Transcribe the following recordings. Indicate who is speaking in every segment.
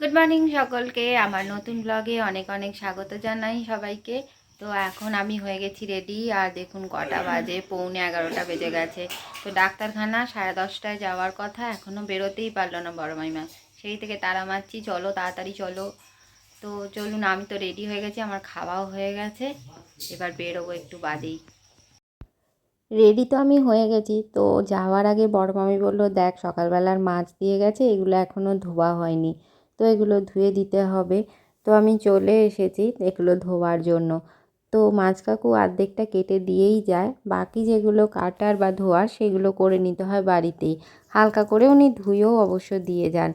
Speaker 1: Good morning সকলকে। আমার নতুন ব্লগে অনেক অনেক স্বাগত জানাই সবাইকে। তো এখন আমি হয়ে গেছি রেডি আর দেখুন কটা বাজে, পৌনে এগারোটা বেজে গেছে। তো ডাক্তারখানা সাড়ে দশটায় যাওয়ার কথা এখনও বেরোতেই পারল না বড় মাইমা। সেই থেকে তারা মারছি, চলো তাড়াতাড়ি চলো। তো চলুন, আমি তো রেডি হয়ে গেছি, আমার খাওয়াও হয়ে গেছে। এবার বেরোবো একটু বাদেই। রেডি তো আমি হয়ে গেছি। তো যাওয়ার আগে বড় মামি বলল, দেখ, সকালবেলার মাছ দিয়ে গেছে, এগুলো এখনও ধোয়া হয়নি। তো এগুলো ধুয়ে দিতে হবে। তো আমি চলে এসেছি এগুলো ধোয়ার জন্য। তো মাছ কাকু অর্ধেকটা কেটে দিয়েই যায়। বাকি যেগুলো কাটার বা ধোয়ার সেগুলো করে নিতে হয় বাড়িতেই। হালকা করে উনি ধুয়েও অবশ্য দিয়ে যান।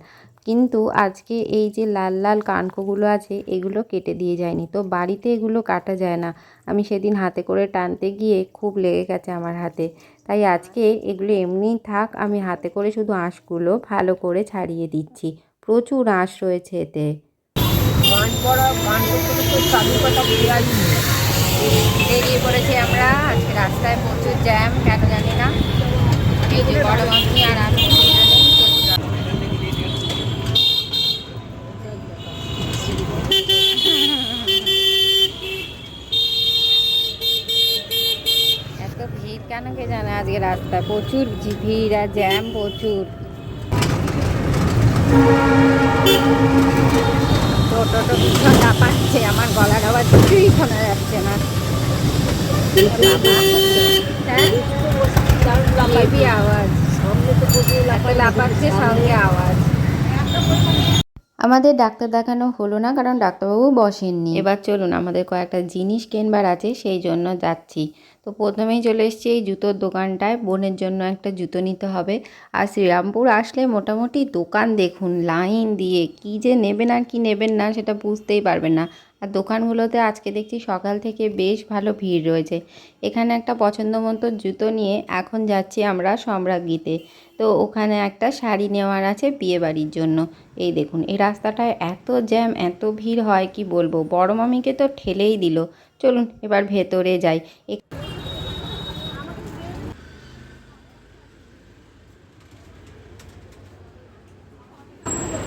Speaker 1: কিন্তু আজকে এই যে লাল লাল কানকোগুলো আছে, এগুলো কেটে দিয়ে যায়নি। তো বাড়িতে এগুলো কাটা যায় না। আমি সেদিন হাতে করে টানতে গিয়ে খুব লেগে গেছে আমার হাতে। তাই আজকে এগুলো এমনিই থাক, আমি হাতে করে শুধু আঁশগুলো ভালো করে ছাড়িয়ে দিচ্ছি। প্রচুর আঁশ রয়েছে এতে।
Speaker 2: গান পড়া গান করতে করতে চালু কথা
Speaker 1: বেরিয়ে পড়েছি আমরা আজকে রাস্তায় প্রচুর জ্যাম কেন জানি না। এই যে বড় মামি আর আমি। এত ভিড় কেন কে জানে আজকে রাস্তায়? প্রচুর ভিড় আর জ্যাম প্রচুর। টোটো ভীষণ আমার গলার আওয়াজ কিছুই শোনা যাচ্ছে না। হেভি আওয়াজ। লাপাচ্ছে সঙ্গে আওয়াজ। আমাদের ডাক্তার দেখানো হলো না কারণ ডাক্তারবাবু বসেননি। এবার চলুন আমাদের কয়েকটা জিনিস কেনবার আছে সেই জন্য যাচ্ছি। তো প্রথমেই চলে এসেছি এই জুতোর দোকানটায়। বোনের জন্য একটা জুতো নিতে হবে। আর শ্রীরামপুর আসলে মোটামুটি দোকান দেখুন, লাইন দিয়ে কি যে নেবেন আর কি নেবেন না সেটা বুঝতেই পারবেন না। আর দোকানগুলোতে আজকে দেখছি সকাল থেকে বেশ ভালো ভিড় রয়েছে। এখানে একটা পছন্দ মতো জুতো নিয়ে এখন যাচ্ছি আমরা সম্রাজ্ঞীতে। তো ওখানে একটা শাড়ি নেওয়ার আছে বিয়ে বাড়ির জন্য। এই দেখুন, এই রাস্তাটায় এত জ্যাম, এত ভিড় হয়, কি বলব? বড় মামিকে তো ঠেলেই দিল। চলুন এবার ভেতরে যাই।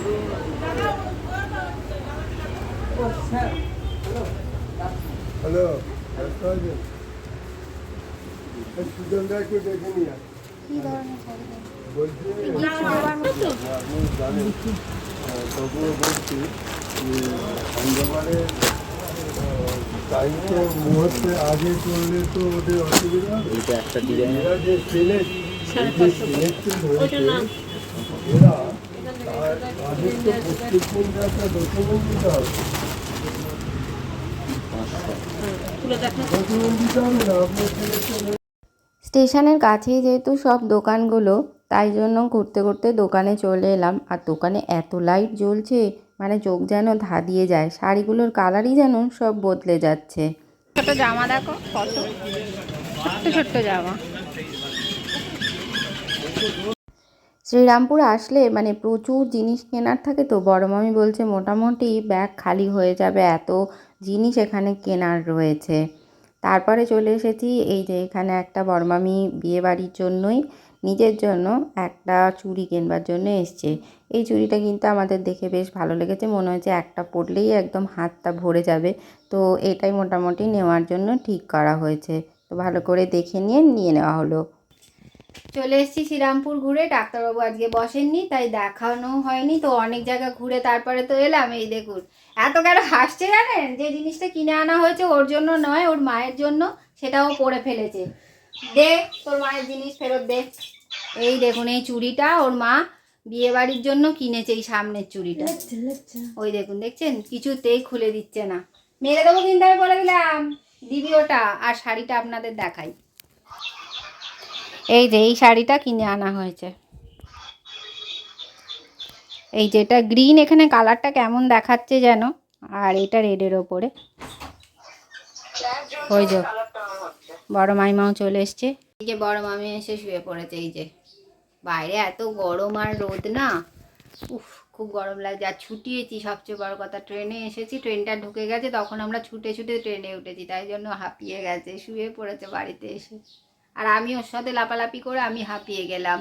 Speaker 1: এক-
Speaker 3: হ্যালো ব্যস্ত আছেন এই সুজনদা একটু দেখে নিয়ে আয়। বলছি আপনি জানেন আহ, তবুও বলছি যে সন্ধ্যাবারে টাইমকে মুহূর্তে আগে করলে তো ওদের অসুবিধা হবে
Speaker 4: এটা একটা ডিজাইন
Speaker 3: এরা যে সিলেক্ট সিলেক্টেড হয়েছে এরা
Speaker 1: স্টেশনের কাছেই যেহেতু সব দোকানগুলো, তাই জন্য ঘুরতে ঘুরতে দোকানে চলে এলাম। আর দোকানে এত লাইট জ্বলছে মানে চোখ যেন ধাঁধিয়ে যায়। শাড়িগুলোর কালারই যেন সব বদলে যাচ্ছে। ছোট জামা দেখো, কত। ছোট্ট ছোট্ট জামা। শ্রীরামপুর আসলে মানে প্রচুর জিনিস কেনার থাকে তো। বড় মামি বলছে, মোটামুটি ব্যাগ খালি হয়ে যাবে, এত জিনিস এখানে কেনার রয়েছে। তারপরে চলে এসেছি, এই যে এখানে একটা বড়মামি বিয়ে বাড়ির জন্যই, নিজের জন্য একটা চুড়ি কেনবার জন্য এসছে। এই চুড়িটা কিন্তু আমাদের দেখে বেশ ভালো লেগেছে, মনে হয়েছে একটা পরলেই একদম হাতটা ভরে যাবে। তো এটাই মোটামুটি নেওয়ার জন্য ঠিক করা হয়েছে। তো ভালো করে দেখে নিয়ে নিয়ে নেওয়া হলো। চলে এসেছি শ্রীরামপুর ঘুরে ডাক্তারবাবু আজকে বসেননি তাই দেখানো হয়নি। তো অনেক জায়গা ঘুরে তারপরে তো এলাম এই দেখুন। এত কেন হাসছে জানেন? যে জিনিসটা কিনে আনা হয়েছে ওর জন্য নয় ওর মায়ের জন্য সেটাও পরে ফেলেছে। দে তোর মায়ের জিনিস ফেরত দে। এই দেখুন এই চুড়িটা ওর মা বিয়ে বাড়ির জন্য কিনেছে এই সামনের চুড়িটা। ওই দেখুন দেখছেন? কিছুতেই খুলে দিচ্ছে না। মেরে দেবো কিন্তু আমি বলে দিলাম। দিবি ওটা আর শাড়িটা আপনাদের দেখাই। এই যে, এই শাড়িটা কিনে আনা হয়েছে। এই যেটা গ্রিন এখানে কালারটা কেমন দেখাচ্ছে যেন? আর এটা রেডের ওপরে। ওই যে, বড় মাইমাও চলে এসছে। এই যে, বড় মামি এসে শুয়ে পড়েছে, এই যে। বাইরে এত গরম আর রোদ না। উফ, খুব গরম লাগছে। আর ছুটিয়েছি, সবচেয়ে বড় কথা, ট্রেনে এসেছি, ট্রেনটা ঢুকে গেছে, তখন আমরা ছুটে ছুটে ট্রেনে উঠেছি, তাই জন্য হাঁপিয়ে গেছে, শুয়ে পড়েছে বাড়িতে এসে। আর আমি ওর সাথে লাপালাপি করে আমি হাঁপিয়ে গেলাম।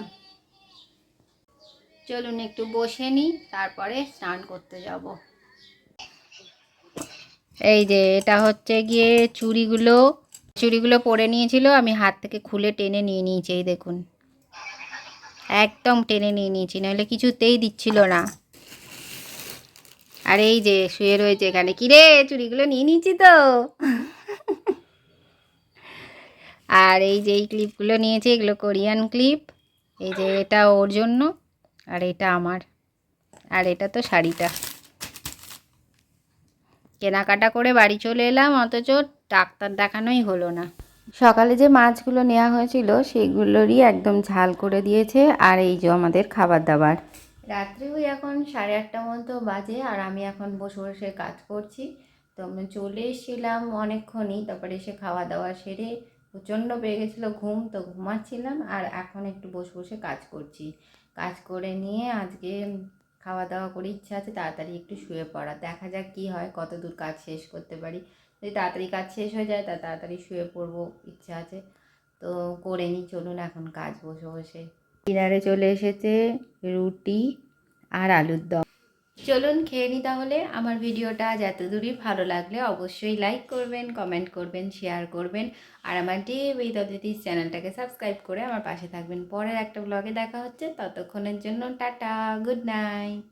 Speaker 1: চলুন একটু বসে নিই, তারপরে স্নান করতে যাব। এই যে, এটা হচ্ছে গিয়ে চুড়িগুলো। চুড়িগুলো পরে নিয়েছিল, আমি হাত থেকে খুলে টেনে নিয়ে নিয়েছি, এই দেখুন। একদম টেনে নিয়ে নিয়েছি, নাহলে কিছুতেই দিচ্ছিল না। আর এই যে, শুয়ে রয়েছে এখানে। কিরে, চুড়িগুলো নিয়ে নিয়েছি তো? আর এই যে এই ক্লিপগুলো নিয়েছি, এগুলো কোরিয়ান ক্লিপ এই যে এটা ওর জন্য, আর এটা আমার। আর এটা তো শাড়িটা। কেনাকাটা করে বাড়ি চলে এলাম, অথচ ডাক্তার দেখানোই হলো না। সকালে যে মাছগুলো নেওয়া হয়েছিল, সেগুলোরই একদম ঝাল করে দিয়েছে, আর এই যে আমাদের খাবার দাবার রাত্রি ওই এখন সাড়ে আটটা মতো বাজে, আর আমি এখন বসে বসে কাজ করছি। তো চলে এসেছিলাম অনেকক্ষণই, তারপরে এসে খাওয়া দাওয়া সেরে প্রচণ্ড পেয়ে গেছিল ঘুম, তো ঘুমাচ্ছিলাম আর এখন একটু বসে বসে কাজ করছি। কাজ করে নিয়ে আজকে খাওয়া দাওয়া করে ইচ্ছা আছে তাড়াতাড়ি একটু শুয়ে পড়া। দেখা যাক কি হয়, কত দূর কাজ শেষ করতে পারি। যদি তাড়াতাড়ি কাজ শেষ হয়ে যায় তা তাড়াতাড়ি শুয়ে পড়ব, ইচ্ছা আছে। তো করে নিই, চলুন এখন কাজ বসে বসে। ডিনারে চলে এসেছে রুটি আর আলুর দম। চলুন খেয়ে নি তাহলে। আমার ভিডিওটা আজ এত দূরই ভালো লাগলে অবশ্যই লাইক করবেন কমেন্ট করবেন শেয়ার করবেন। আর আমার ডে উইথ চ্যানেলটাকে সাবস্ক্রাইব করে আমার পাশে থাকবেন। পরের একটা ব্লগে দেখা হচ্ছে। ততক্ষণের জন্য টাটা গুড নাইট